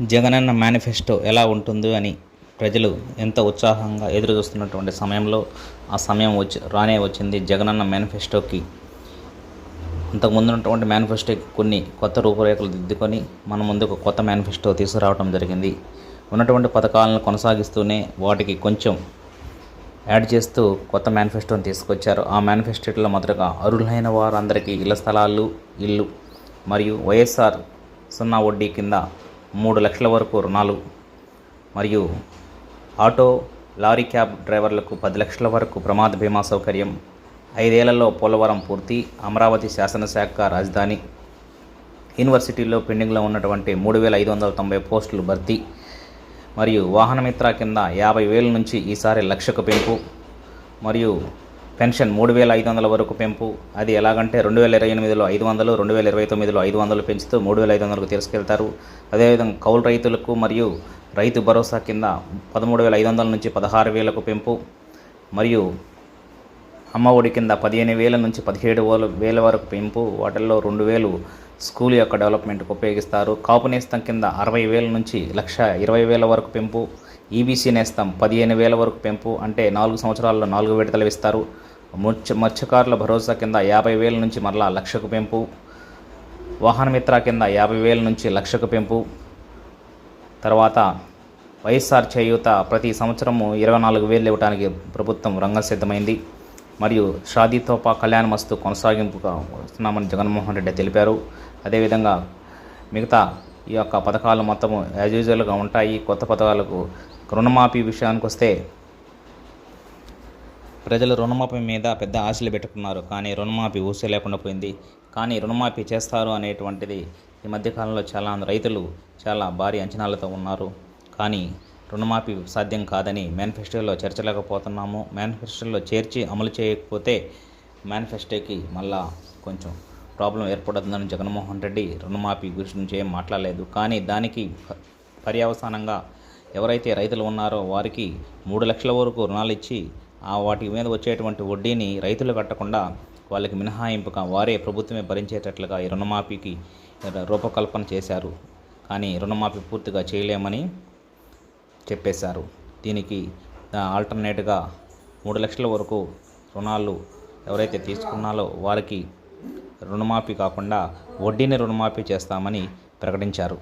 Jagananna manifesto ఎలా ఉంటుందో అని ప్రజలు ఎంత ఉత్సాహంగా ఎదురు చూస్తున్నటువంటి సమయంలో ఆ సమయం వచ్చి రానే వచ్చింది జగనన్న మేనిఫెస్టోకి. అంతకుముందు ఉన్నటువంటి మేనిఫెస్టోకి కొన్ని కొత్త రూపురేఖలు దిద్దుకొని మన ముందుకు కొత్త మేనిఫెస్టో తీసుకురావడం జరిగింది. ఉన్నటువంటి పథకాలను కొనసాగిస్తూనే వాటికి కొంచెం యాడ్ చేస్తూ కొత్త మేనిఫెస్టోని తీసుకొచ్చారు. ఆ మేనిఫెస్టోలో మొదటగా అర్హులైన వారందరికీ ఇళ్ళ స్థలాలు ఇల్లు మరియు వైఎస్ఆర్ సున్నా వడ్డీ కింద మూడు లక్షల వరకు రుణాలు మరియు ఆటో లారీ క్యాబ్ డ్రైవర్లకు పది లక్షల వరకు ప్రమాద బీమా సౌకర్యం ఐదేళ్ళలో పోలవరం పూర్తి అమరావతి శాసనశాఖ రాజధాని యూనివర్సిటీలో పెండింగ్లో ఉన్నటువంటి మూడు వేల ఐదు వందల తొంభై పోస్టులు భర్తీ మరియు వాహనమిత్ర కింద యాభై వేల నుంచి ఈసారి లక్షకు పెంపు మరియు పెన్షన్ మూడు వేల ఐదు వందల వరకు పెంపు. అది ఎలాగంటే రెండు వేల ఇరవై ఎనిమిదిలో ఐదు వందలు రెండు వేల ఇరవై తొమ్మిదిలో ఐదు వందలు పెంచుతూ మూడు వేల ఐదు వందలకు తీసుకెళ్తారు. అదేవిధంగా కౌలు రైతులకు మరియు రైతు భరోసా కింద పదమూడు వేల ఐదు వందల నుంచి పదహారు వేలకు పెంపు. మరియు అమ్మఒడి కింద పదిహేను వేల నుంచి పదిహేడు వేల వేల వరకు పెంపు. వాటిల్లో రెండు వేలు స్కూల్ యొక్క డెవలప్మెంట్కి ఉపయోగిస్తారు. కాపు నేస్తం కింద అరవై వేల నుంచి లక్ష ఇరవై వేల వరకు పెంపు. ఈబీసీ నేస్తం పదిహేను వేల వరకు పెంపు. అంటే నాలుగు సంవత్సరాల్లో నాలుగు విడతలు ఇస్తారు. మత్స్య మత్స్యకారుల భరోసా కింద యాభై వేల నుంచి మరలా లక్షకు పెంపు. వాహన మిత్ర కింద యాభై వేల నుంచి లక్షకు పెంపు. తర్వాత వైఎస్ఆర్ చేయూత ప్రతి సంవత్సరము ఇరవై నాలుగు వేలు ఇవ్వడానికి ప్రభుత్వం రంగం సిద్ధమైంది మరియు షాదీతోపా కళ్యాణ మస్తు కొనసాగింపుగా వస్తున్నామని జగన్మోహన్ రెడ్డి తెలిపారు. అదేవిధంగా మిగతా ఈ యొక్క పథకాలు మొత్తము యాజ్ యూజువల్గా ఉంటాయి. కొత్త పథకాలకు రుణమాఫీ విషయానికి వస్తే ప్రజలు రుణమాఫీ మీద పెద్ద ఆశలు పెట్టుకున్నారు. కానీ రుణమాఫీ ఊసే లేకుండా పోయింది. కానీ రుణమాఫీ చేస్తారు అనేటువంటిది ఈ మధ్యకాలంలో చాలా రైతులు చాలా భారీ అంచనాలతో ఉన్నారు. కానీ రుణమాఫీ సాధ్యం కాదని మేనిఫెస్టోలో చేర్చలేకపోతున్నాము. మేనిఫెస్టోలో చేర్చి అమలు చేయకపోతే మేనిఫెస్టోకి మళ్ళా కొంచెం ప్రాబ్లం ఏర్పడుతుందని జగన్మోహన్ రెడ్డి రుణమాఫీ గురించి ఏం మాట్లాడలేదు. కానీ దానికి పర్యవసానంగా ఎవరైతే రైతులు ఉన్నారో వారికి మూడు లక్షల వరకు రుణాలు ఇచ్చి వాటి మీద వచ్చేటువంటి వడ్డీని రైతులు కట్టకుండా వాళ్ళకి మినహాయింపుగా వారే ప్రభుత్వమే భరించేటట్లుగా ఈ రుణమాఫీకి రూపకల్పన చేశారు. కానీ రుణమాఫీ పూర్తిగా చేయలేమని చెప్పేశారు. దీనికి ఆల్టర్నేట్గా మూడు లక్షల వరకు రుణాలు ఎవరైతే తీసుకున్నాలో వారికి రుణమాఫీ కాకుండా వడ్డీని రుణమాఫీ చేస్తామని ప్రకటించారు.